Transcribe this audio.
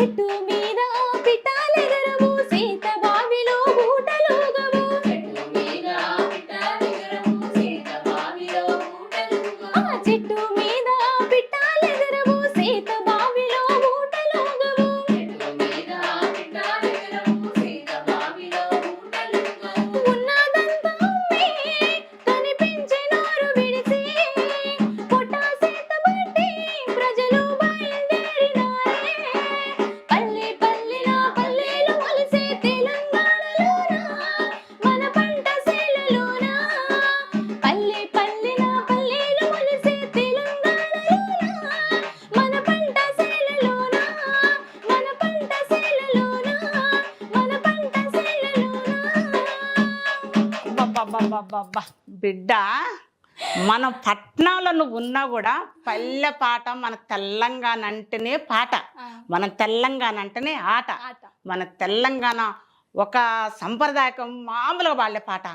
it to me. బిడ్డ మన పట్నాల్లో నువ్వు ఉన్నా కూడా పల్లె పాట మన తెలంగాణ అంటేనే పాట మన తెలంగాణ అంటేనే ఆట. ఆట. మన తెలంగాణ ఒక సంప్రదాయకం మామూలుగా వాళ్ళే పాట.